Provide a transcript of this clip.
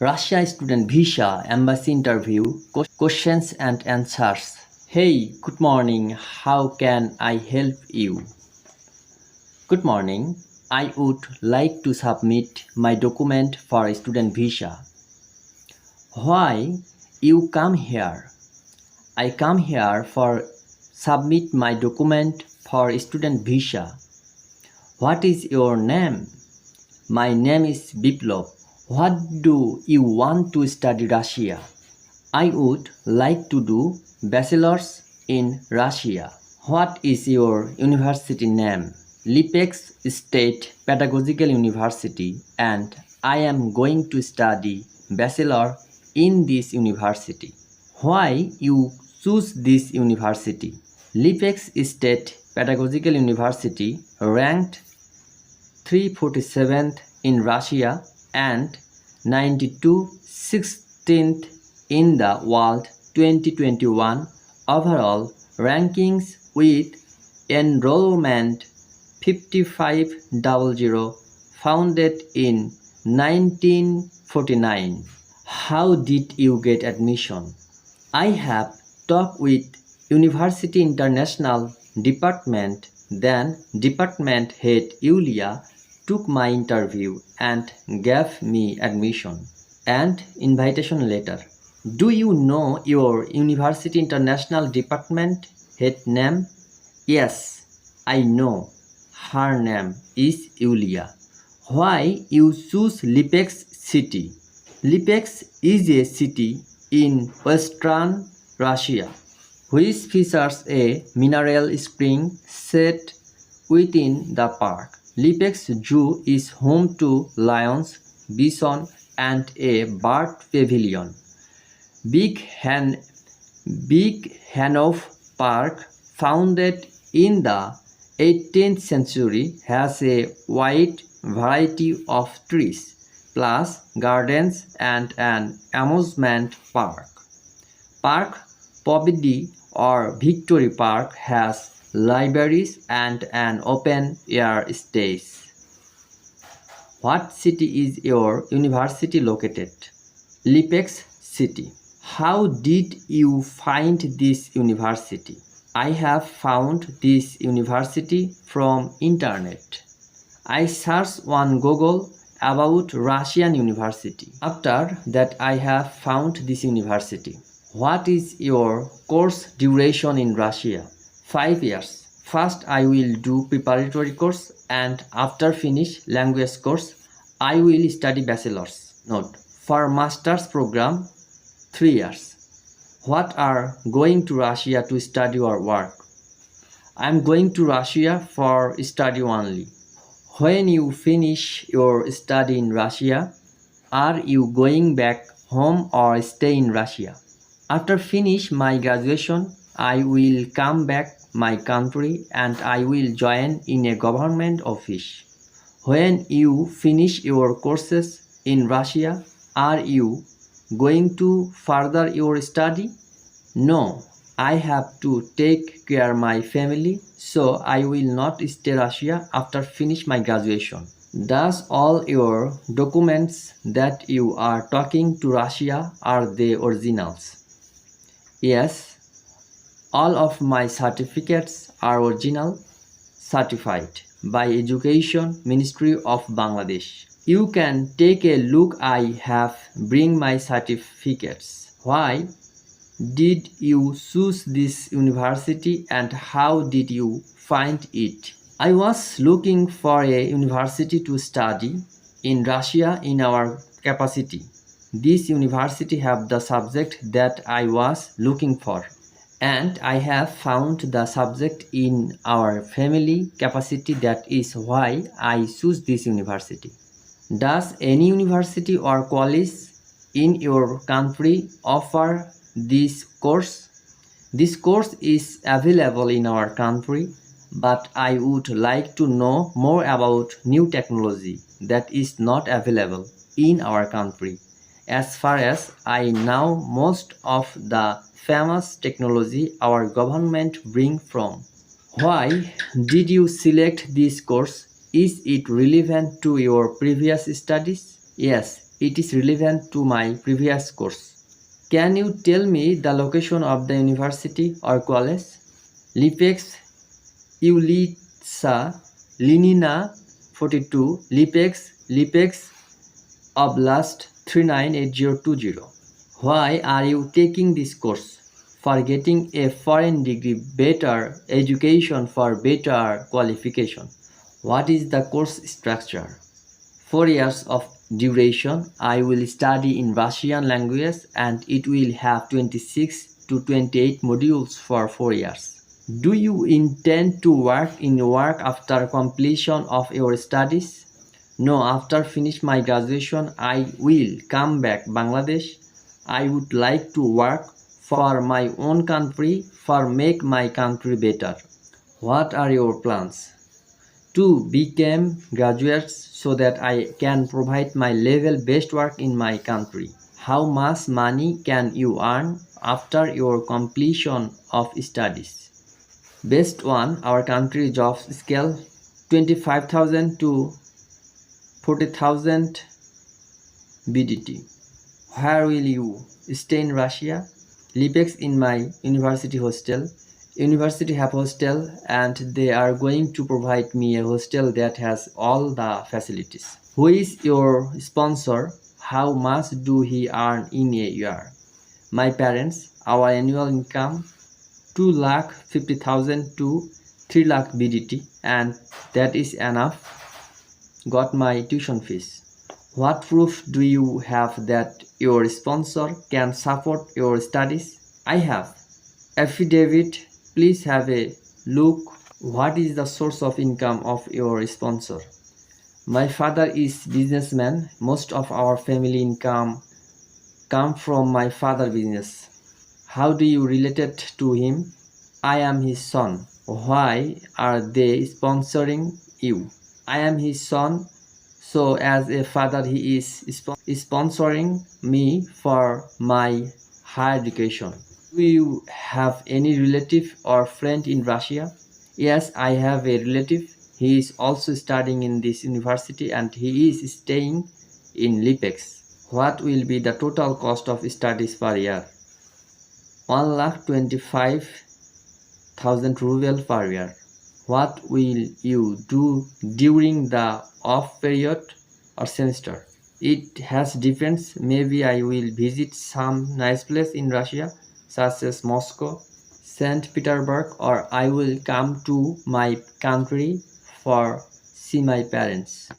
Russia student visa embassy interview questions and answers. Hey, good morning. How can I help you? Good morning. I would like to submit my document for a student visa. Why you come here? I come here for submit my document for student visa. What is your name? My name is Biplov. What do you want to study Russia? I would like to do bachelor's in Russia. What is your university name? Lipex State Pedagogical University and I am going to study bachelor in this university. Why you choose this university? Lipex State Pedagogical University ranked 347th in Russia and 92 16th in the world 2021 overall rankings with enrollment 5500 founded in 1949 how did you get admission? I have talked with university international department then department head Yulia took my interview and gave me admission and invitation letter. Do you know your university international department head name? Yes, I know. Her name is Yulia. Why you choose Lipex city? Lipex is a city in western Russia which features a mineral spring set within the park. Leipzig zoo is home to lions bison and a bird pavilion big han big hanoff park founded in the eighteen century has a wide variety of trees plus gardens and an amusement park park পবিডি or victory park has libraries and an open air stage. What city is your university located? Lipex City. How did you find this university? I have found this university from internet. I searched on Google about Russian university. After that I have found this university. What is your course duration in Russia? 5 years. First I will do preparatory course and after finish language course I will study bachelor's. Note. For master's program 3 years. What are going to Russia to study or work? I am going to Russia for study only. When you finish your study in Russia, are you going back home or stay in Russia? After finish my graduation, I will come back my country and I will join in a government office. When you finish your courses in Russia, are you going to further your study? No, I have to take care of my family, so I will not stay Russia after finish my graduation. Does all your documents that you are talking to Russia are the originals? Yes, all of my certificates are original, certified by Education Ministry of Bangladesh. You can take a look I have bring my certificates. Why did you choose this university and how did you find it? I was looking for a university to study in Russia in our capacity. This university have the subject that I was looking for and I have found the subject in our family capacity that is why I choose this university. Does any university or college in your country offer this course? This course is available in our country, but I would like to know more about new technology that is not available in our country. As far as I know, most of the famous technology our government bring from. Why did you select this course? Is it relevant to your previous studies? Yes, it is relevant to my previous course. Can you tell me the location of the university or college? Lipex Ulitsa Linina 42 Lipex Lipex Oblast 398020. Why are you taking this course? For getting a foreign degree, better education for better qualification. What is the course structure? Four years of duration. I will study in Russian language and it will have 26 to 28 modules for four years. Do you intend to work in work after completion of your studies? No, after finish my graduation, I will come back Bangladesh. I would like to work for my own country, for make my country better. What are your plans? To become graduates so that I can provide my level best work in my country. How much money can you earn after your completion of studies? Best one, our country job scale 25,000 to 40,000 BDT. Where will you stay in Russia? Lipex in my university hostel. University have hostel and they are going to provide me a hostel that has all the facilities. Who is your sponsor? How much do he earn in a year? My parents, our annual income 2 lakh 50,000 to 3 lakh BDT and that is enough. Got my tuition fees. What proof do you have that your sponsor can support your studies? I have. Affidavit, please have a look. What is the source of income of your sponsor? My father is businessman. Most of our family income come from my father business. How do you related to him? I am his son. Why are they sponsoring you? I am his son. So as a father he is spo- sponsoring me for my higher education. Do you have any relative or friend in Russia? Yes, I have a relative. He is also studying in this university and he is staying in Lipex. What will be the total cost of studies per year? One lakh twenty-five thousand ruble per year. What will you do during the off period or semester? It has depends. Maybe I will visit some nice place in Russia, such as Moscow, Saint Petersburg, or I will come to my country for see my parents.